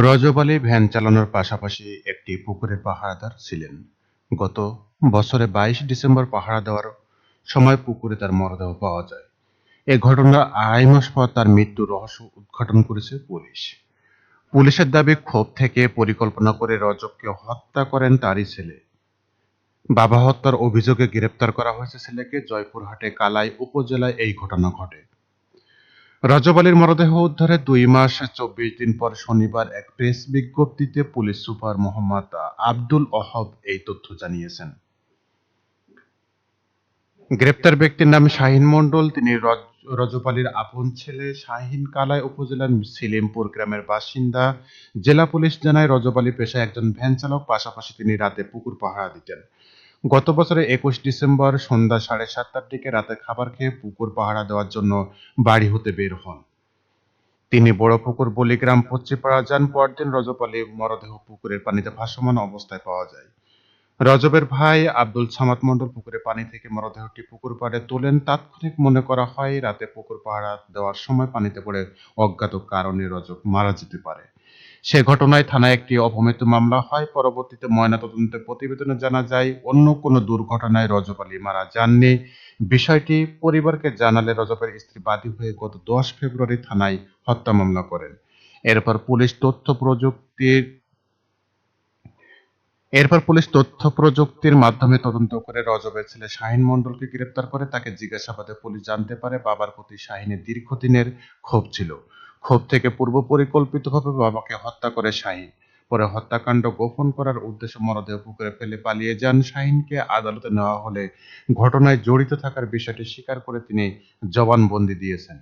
রজব Ali van চালানোর পাশাপাশি একটি পুকুরের পাহারাদার ছিলেন। গত বছরে বাইশ ডিসেম্বর পাহারা দেওয়ার সময় পুকুরে তার মরদেহ পাওয়া যায়। এ ঘটনার আড়াই মাস পর তার মৃত্যুর রহস্য উদ্ঘাটন করেছে পুলিশ। পুলিশের দাবি, ক্ষোভ থেকে পরিকল্পনা করে রজবকে হত্যা করেন তারই ছেলে। বাবা হত্যার অভিযোগে গ্রেপ্তার করা হয়েছে ছেলেকে জয়পুরহাটে কালাই উপজেলায় এই ঘটনা ঘটে। রজব আলীর মরদেহ উদ্ধারে দুই মাস, চব্বিশ দিন পর শনিবার এক প্রেস বিজ্ঞপ্তিতে পুলিশ সুপার মোহাম্মদ আব্দুল অহব এই তথ্য জানিয়েছেন। গ্রেপ্তার ব্যক্তির নাম শাহিন মণ্ডল, তিনি রজ- রজব আপন ছেলে শাহিন কালাই উপজেলার সিলিমপুর গ্রামের বাসিন্দা। জেলা পুলিশ জানায় রজপালি পেশায় একজন ভ্যান চালক, পাশাপাশি তিনি রাতে পুকুর পাহারা দিতেন। গত বছরের একুশ ডিসেম্বর সন্ধ্যা সাড়ে সাতটার দিকে রাতে খাবার খেয়ে পুকুর পাহারা দেওয়ার জন্য বাড়ি হতে বের হন। তিনি বড় পুকুর বলিগ্রাম, পশ্চিমপাড়া যান পরদিন রজব আলী মরদেহ পুকুরের পানিতে ভাসমান অবস্থায় পাওয়া যায়। রজবের ভাই আব্দুল সামাদ মণ্ডল পুকুরে পানি থেকে মরদেহটি পুকুর পাড়ে তোলেন। তাৎক্ষণিক মনে করা হয়, রাতে পুকুর পাহারা দেওয়ার সময় পানিতে পড়ে অজ্ঞাত কারণে রজব মারা যেতে পারে। সে ঘটনায় থানায় একটি অপমৃত্যু মামলা হয়। পরবর্তীতে ময়নাতদন্তের প্রতিবেদনে জানা যায়, অন্য কোনো দুর্ঘটনায় রজব আলী মারা যাননি। বিষয়টি পরিবারকে জানালে রজবের স্ত্রী বাদী হয়ে গত দশ ফেব্রুয়ারি থানায় হত্যা মামলা করেন। এরপর পুলিশ তথ্য প্রযুক্তির, এরপর পুলিশ তথ্য প্রযুক্তির মাধ্যমে তদন্ত করে রজবের ছেলে শাহিন মণ্ডলকে গ্রেপ্তার করে। তাকে জিজ্ঞাসাবাদে পুলিশ জানতে পারে, বাবার প্রতি শাহিনের দীর্ঘদিনের ক্ষোভ ছিল। ক্ষোভ থেকে পূর্ব পরিকল্পিতভাবে বাবাকে হত্যা করে শাহিন। পরে হত্যাকাণ্ড গোপন করার উদ্দেশ্যে মরদেহ পুকুরে ফেলে পালিয়ে যান শাহিনকে আদালতে নেওয়া হলে ঘটনায় জড়িত থাকার বিষয়টি স্বীকার করে তিনি জবানবন্দি দিয়েছেন।